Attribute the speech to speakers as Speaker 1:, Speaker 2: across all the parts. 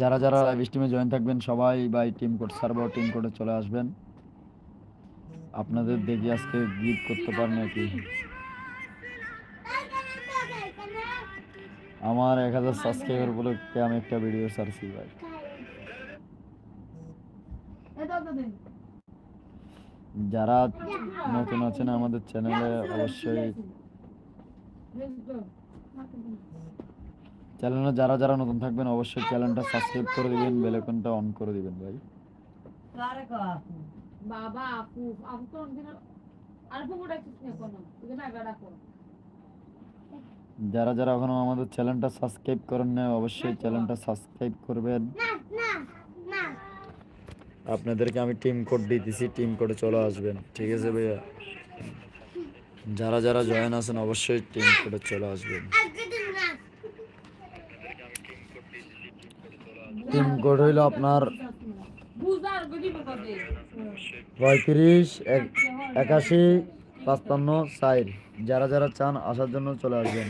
Speaker 1: যারা যারা live স্ট্রিমে join থাকবেন, সবাই bye team code server team কোডে চলে আসবেন। আপনাদের দেখি আজকে গিফট করতে পারেন নাকি আমার এক হাজার সাবস্ক্রাইবার বলে আমি একটা ভিডিও ছাড়ছি ভাই। যারা নতুন আছেন আমাদের চ্যানেলে অবশ্যই চ্যানেলে যারা যারা নতুন থাকবেন অবশ্যই চ্যানেলটা সাবস্ক্রাইব করে দিবেন বেল আইকনটা অন করে দিবেন ভাই।
Speaker 2: বাবা আপু আপু তো আর কোনো? ডাকো
Speaker 1: যারা যারা এখনও আমাদের চ্যানেলটা সাবস্ক্রাইব করেন না অবশ্যই চ্যানেলটা সাবস্ক্রাইব করবেন। আপনাদেরকে আমি টিম কোড দিতেছি টিম কোডে চলে আসবেন। ঠিক আছে ভাইয়া? যারা যারা জয়েন আছেন অবশ্যই টিম কোডে চলে আসবেন। টিম কোড হইল আপনার পঁয়ত্রিশ একাশি, পাঁচপান্ন সাইড যারা যারা চান আসার জন্য চলে আসবেন।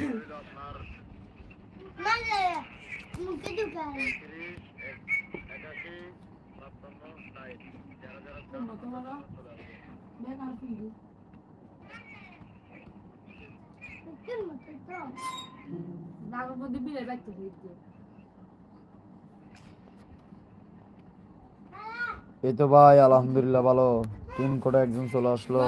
Speaker 1: এই তো ভাই আলহামদুলিল্লাহ ভালো। টিম কোটা একজন চলে আসলো।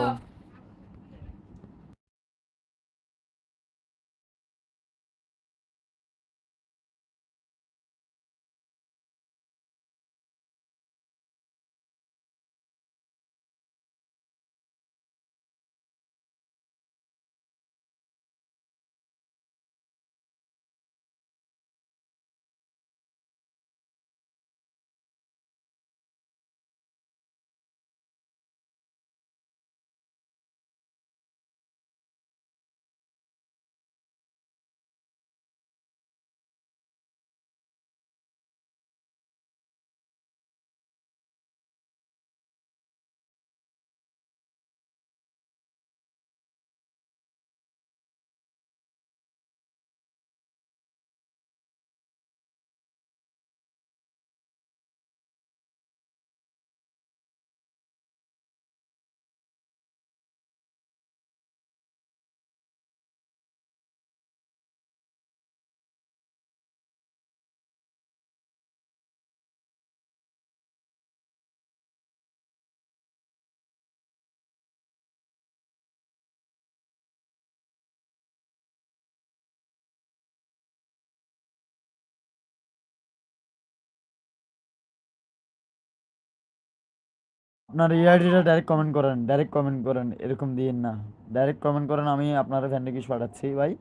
Speaker 1: আপনার ইআইডিটা ডাইরেক্ট কমেন্ট করেন ডাইরেক্ট কমেন্ট করেন, এরকম দিন না। ডাইরেক্ট কমেন্ট করেন, আমি আপনার ফ্যান্ডে কিছু পাঠাচ্ছি, ভাই।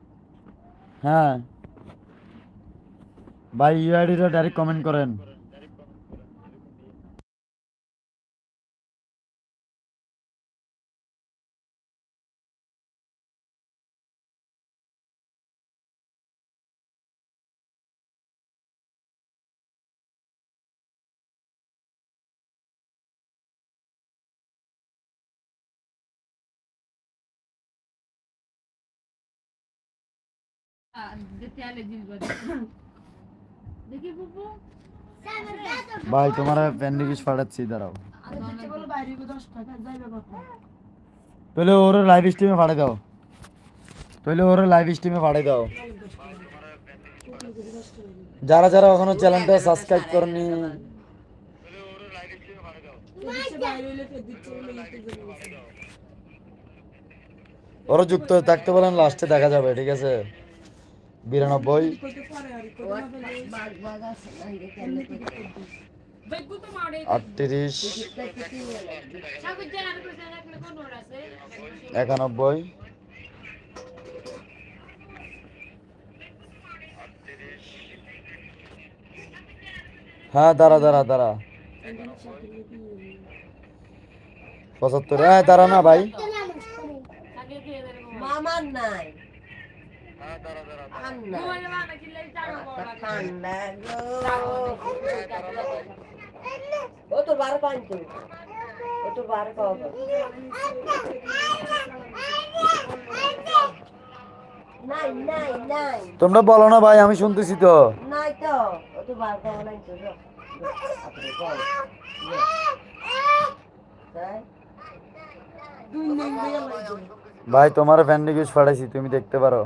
Speaker 1: হ্যাঁ। ভাই ইউআইডিটা ডাইরেক্ট কমেন্ট করেন। ভাই তোমার ফ্যান্ডে কিছু পাঠাচ্ছি দাঁড়াও। তাহলে ওর লাইভ স্ট্রিমে পাঠাই দাও। তাহলে ওর লাইভ স্ট্রিমে পাঠাই দাও। যারা যারা এখনও চ্যানেলটা সাবস্ক্রাইব করেনি। ওরা যুক্ত থাকতে বলেন লাস্টে দেখা যাবে ঠিক আছে? বিরানব্বই। আটত্রিশ। একানব্বই। হ্যাঁ দাঁড়া দাঁড়া দাঁড়া। পঁচাত্তর। হ্যাঁ দাঁড়া না ভাই।
Speaker 3: মামার নাই ঠান্ডা
Speaker 2: মোবাইল বানা কিলে জানো বড়
Speaker 3: ঠান্ডা গো ও তো বার ও তো বার
Speaker 1: তোমরা বলো না ভাই, আমি শুনতেছি তো
Speaker 3: তো।
Speaker 1: ভাই, তোমার রিকোয়েস্ট পাঠাইছি, তুমি দেখতে পারো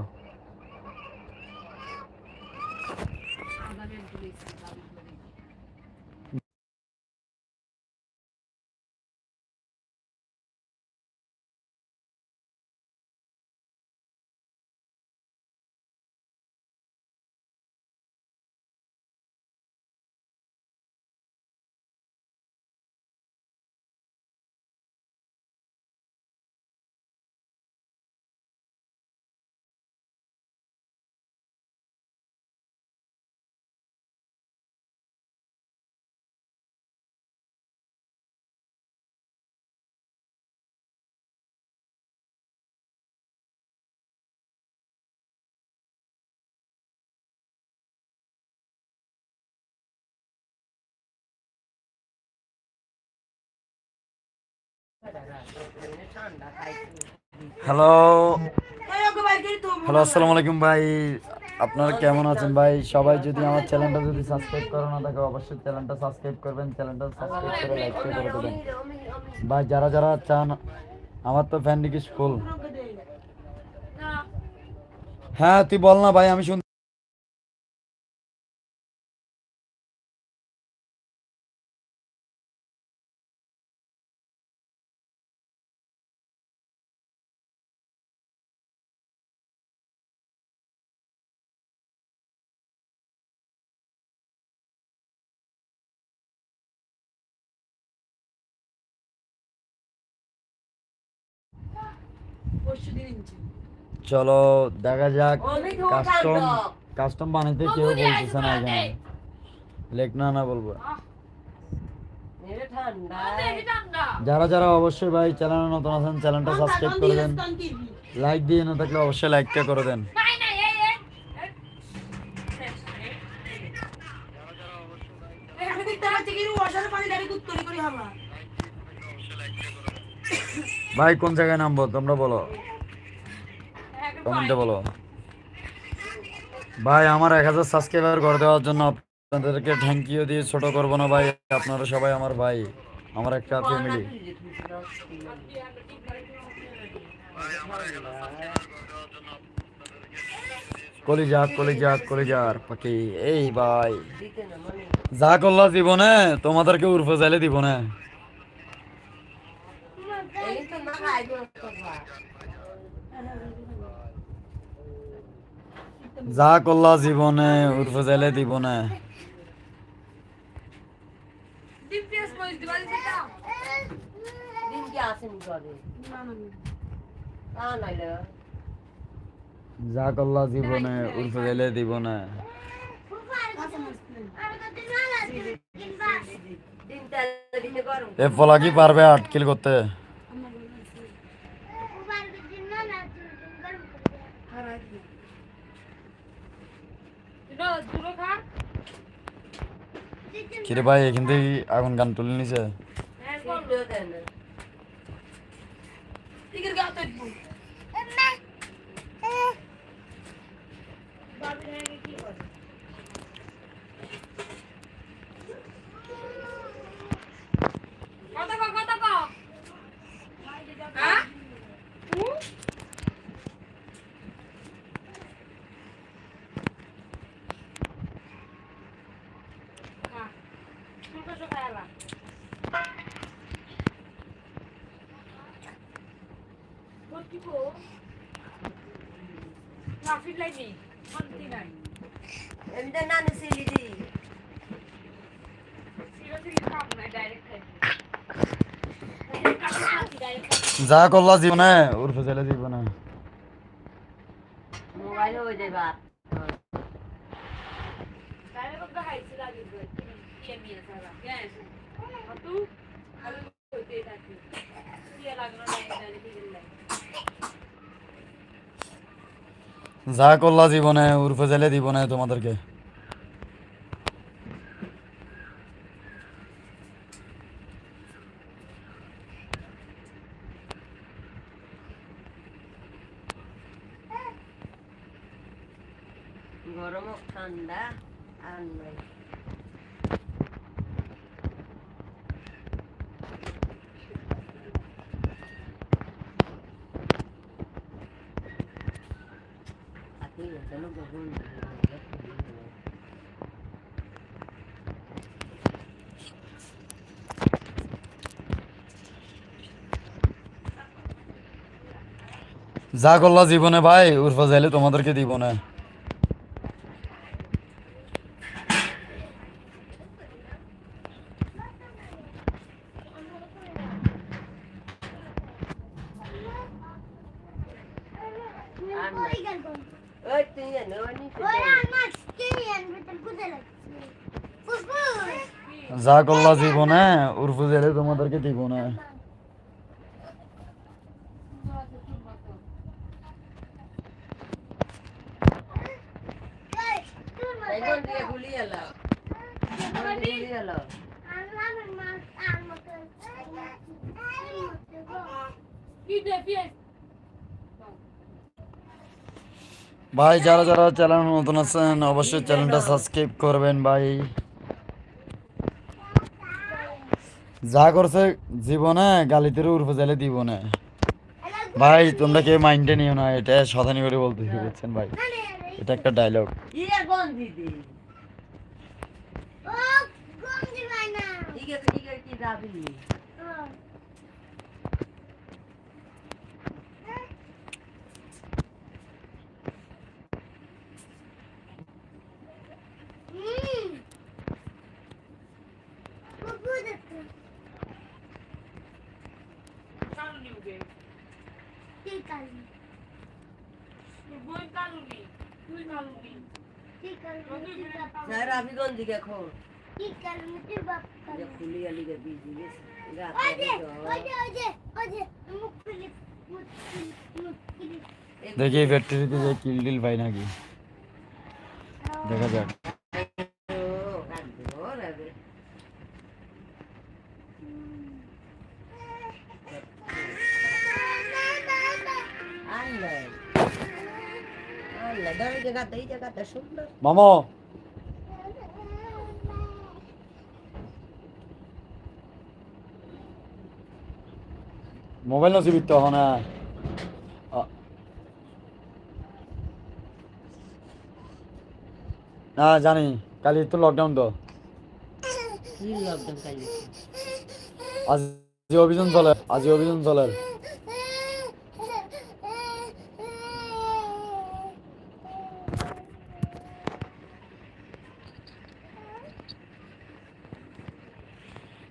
Speaker 1: হ্যালো হ্যালো আসসালামু আলাইকুম ভাই। আপনারা কেমন আছেন ভাই? সবাই যদি আমার চ্যানেলটা যদি সাবস্ক্রাইব করে না থাকে অবশ্যই চ্যানেলটা সাবস্ক্রাইব করবেন। চ্যানেলটা সাবস্ক্রাইব করে লাইক করে দেবেন। ভাই, যারা যারা চান, আমার তো ফ্যান রিকোয়েস্ট ফুল হ্যাঁ তুই বল না ভাই, আমি শুন চলো দেখা যাক কাস্টম কাস্টম বানাইতে কেউ বলতেছে না এখানে। লেখ না না বলব।
Speaker 3: মেরে ঠান্ডা।
Speaker 2: দেখি ঠান্ডা।
Speaker 1: যারা যারা অবশ্যই ভাই চ্যানেলে নতুন আছেন চ্যানেলটা সাবস্ক্রাইব করে দেন। লাইক দিয়ে না থাকলে অবশ্যই লাইকটা করে দেন। ভাই কোন জায়গায় নামবো? তোমরা বলো। কমেন্টে বলো। ভাই আমার এক হাজার সাবস্ক্রাইবার করে দেওয়ার জন্য আপনাদেরকে থ্যাংক ইউ দিয়ে ছোট করব না ভাই আপনারা সবাই আমার ভাই আমার একটা ফ্যামিলি কলিজা কলিজা কলিজার পাখি। এই ভাই
Speaker 3: দিতে না।
Speaker 1: যা করলা জীবনে তোমাদেরকে উর্ফে চাইলে দিব না
Speaker 3: এই তো না খাইবো তো ভাত।
Speaker 1: যা করলা জীবনে উর্ফে চাইলে দিব না। যা করলা জীবনে উর্ফে চাইলে দিব না। এ ফলা কি পারবে আটকিল করতে? কিরে ভাই এখান থেকে আগুন গান তুলে নিছে
Speaker 2: এরপর
Speaker 3: দিতেও দেয় না।
Speaker 2: কত কো কত কো হ্যাঁ হ্যাঁ ছোট ছোট এলা ভর্তি কো ট্রাফিক লাইনি শান্তি নাই
Speaker 3: এমনি নানি সিলি দি।
Speaker 2: সিরিয়াসলি খাব না ডাইরেক্ট খাই ডাইরেক্ট
Speaker 1: যা করলা জীবনে উর্ফে চাইলে দিব না
Speaker 3: মোবাইলে হয়ে যায় ভাত।
Speaker 2: Dale con caja y se
Speaker 1: যা করলা জীবনে উর্ফে জেলে দিব না তোমাদেরকে।
Speaker 3: গরম ঠান্ডা নাই
Speaker 1: যা করলা জীবনে ভাই, উর্ফা যাইলে তোমাদেরকে দিব না। যা করলা জীবনে, উর্ফা যাইলে তোমাদেরকে দিব না। ভাই যারা যারা চ্যানেল নতুন আছেন অবশ্যই চ্যানেলটা সাবস্ক্রাইব করবেন ভাই। যা করছে জীবনে গালিতে উর্ফে যাইলে দিব না। ভাই তোমরা কেউ মাইন্ডে নিও না এটা শতানি করে বলতে বুঝছেন ভাই? এটা একটা ডায়লগ
Speaker 4: কি ঠিক আছে ঠিক আছে কি যাবি
Speaker 2: কানুনি উগে তুই বই কানুনি তুই কানুনি
Speaker 4: স্যার আমি কোন দিকে এখন খুলি আলি গে বিজি
Speaker 1: দেখি ফ্যাক্টরিতে যে কিল টিল পাই নাকি দেখা যাক
Speaker 4: আল্লাহ জায়গাটা এই জায়গাটা সুন্দর।
Speaker 1: মামা। মোবাইল নসিবিত তো হনা না। জানি। কালি তো লকডাউন তো।
Speaker 4: কি লকডাউন কালি?
Speaker 1: আজ অভিযান চলে আজ অভিযান চলে।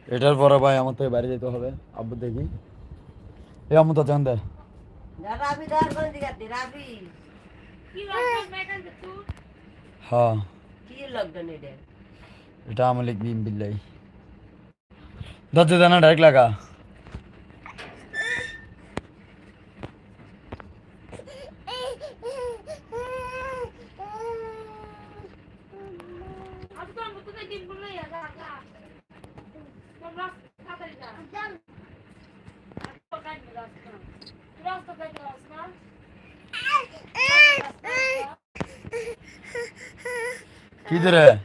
Speaker 1: এটার পরে ভাই আমার থেকে বাইরে যেতে হবে আব্বু দেখি। এ আম্মু তো জান দেয় হ্যাঁ।
Speaker 4: এটা?
Speaker 1: এটা আমার লিখবি বিল্লাই দরজা ডাইরেক্ট লাগা।
Speaker 2: Aslan. Biraz
Speaker 1: da bekle
Speaker 4: Aslan. Gidire.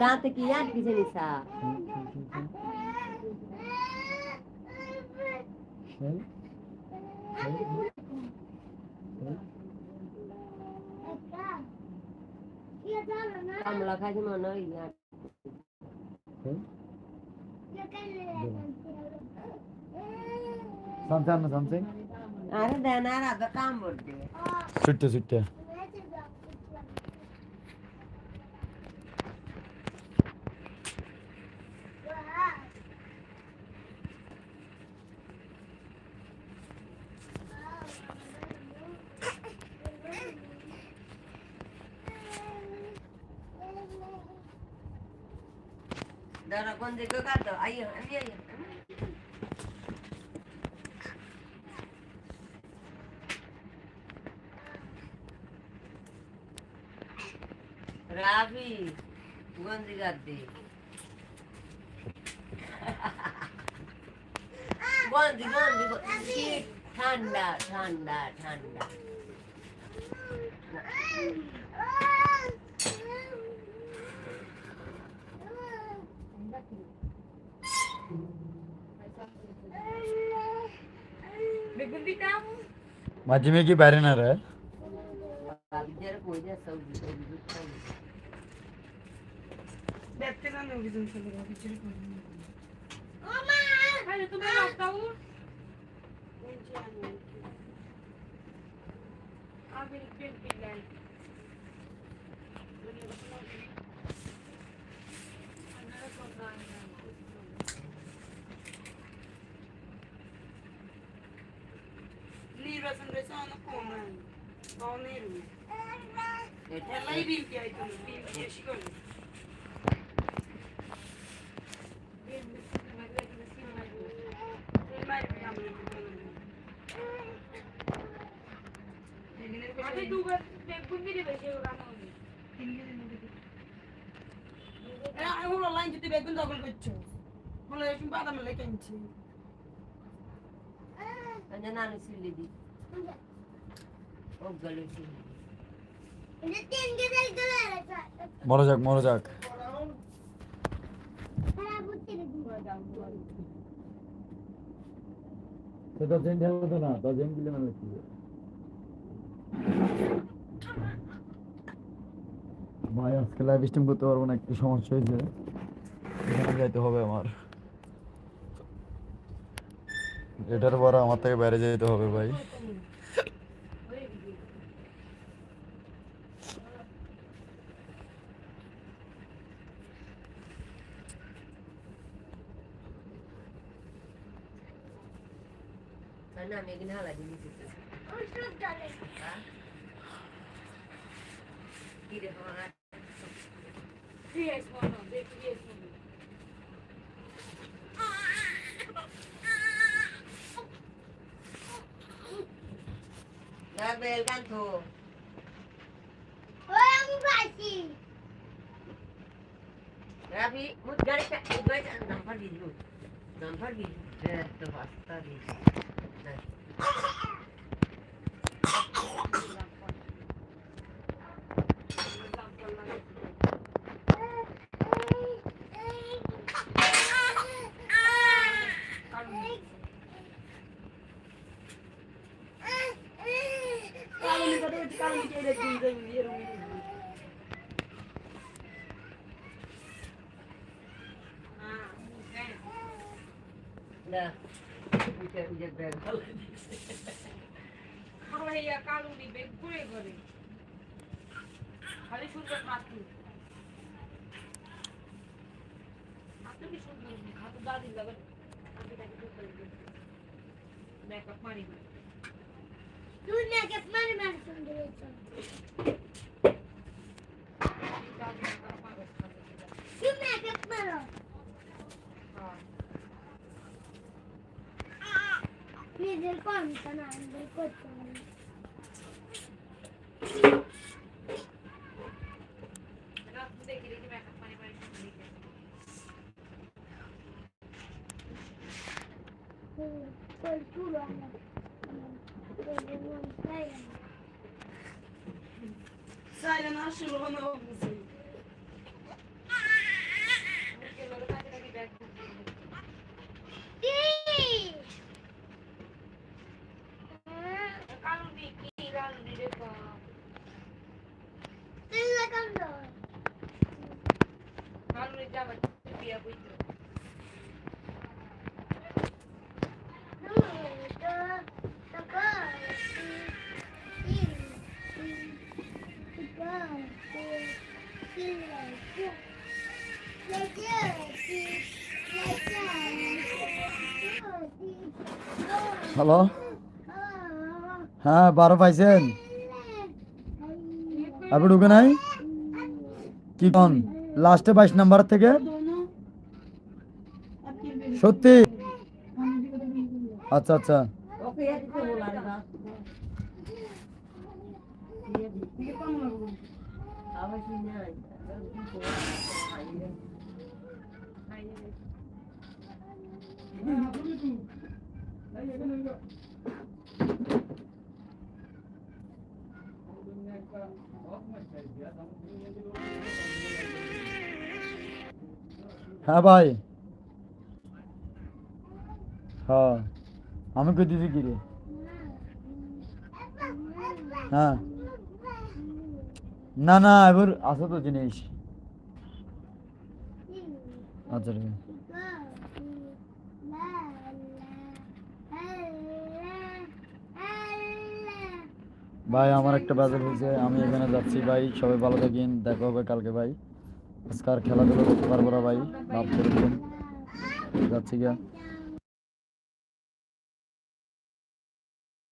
Speaker 4: দাঁতে কি আর কিছু নিসা কমলা খাইছি মনে হয়
Speaker 1: সামসাং
Speaker 4: আরে দেন আর আধা দাঁড়া কোন দিকে কাটো আইয়ো, আমি আইয়ো। রাবি গাদ্দি
Speaker 3: জীবন জীবন জীবন শীত ঠান্ডা ঠান্ডা ঠান্ডা
Speaker 2: বেগুন দিতাম
Speaker 1: মাঝে মেয়ে কি বাইরে না রে
Speaker 3: বাগিচার কই যা সবজি সবজি দুধ
Speaker 5: দেখতে না অভিযান চলে গেল কিছু
Speaker 2: আরে তুমি রাস্তাও আমি পেন পিলাই
Speaker 5: নির্বাচন রয়েছে অনেক কম অনেক
Speaker 3: এটা
Speaker 5: এলাই বিলকি আইতো বিলকি বেশি করে মারবি আমরা
Speaker 2: আমি দুবার বেগুন দিয়ে বেশি রান্না হয়নি
Speaker 5: হলো লাইন যদি বেগুন দখল করছ বলে বাদাম লেগে কিনছি
Speaker 3: মানে নানু সিলি দি ও গলে সিলি
Speaker 1: মরে যাক মরে যাক। সেটা চেঞ্জ হতো না তা জেম দিলে না কি ভাই আজকে লাইভ স্ট্রিম করতে পারব না একটু সমস্যা হয়েছে। এখানে যাইতে হবে আমার। এটার পর আমার থেকে বাইরে যেতে হবে ভাই।
Speaker 3: না আমি এখানে হালা জিনিস কি রে আমার
Speaker 2: পিএস মনো দেখি পিএস মনো
Speaker 3: না বেল গান তো রাবি মুদ গাড়ি কা গাড়ি নাম্বার দি দিও নাম্বার Yeah. তো বাস্তা দি
Speaker 5: কালো মিটা তো কালো মিটা এটা দিন দেবে এরকম
Speaker 3: না উঠে উঠে ব্যাগ
Speaker 2: আমার এই কালু নি বেগ ঘুরে ঘুরে খালি সুন্দর হাতু হাতু কি সুন্দর হাতু দাদি যাবে আমি তাকে তো করে দিই মেকআপ মারি দাদি মেকআপ মারো হ্যাঁ
Speaker 4: নিজের কমটা না আমাদের
Speaker 1: হ্যালো হ্যাঁ বারো পাইছেন। আপনি ঢুকে নাই? কি কন? লাস্টে বাইশ নাম্বার থেকে? সত্যি? আচ্ছা আচ্ছা।
Speaker 3: আবার
Speaker 4: হ্যাঁ ভাই। হ্যাঁ আমি কই দিছি কি রে? হ্যাঁ। না না, এবার আছে তো জিনিস। আচ্ছা আছে। ভাই, আমার একটা বাজার হয়েছে, আমি এখানে যাচ্ছি, ভাই। সবাই ভালো থাকেন, দেখা হবে কালকে, ভাই। আজকে আর খেলাধুলা করতে পারব না, ভাই। লাভ করে যাচ্ছি গিয়া।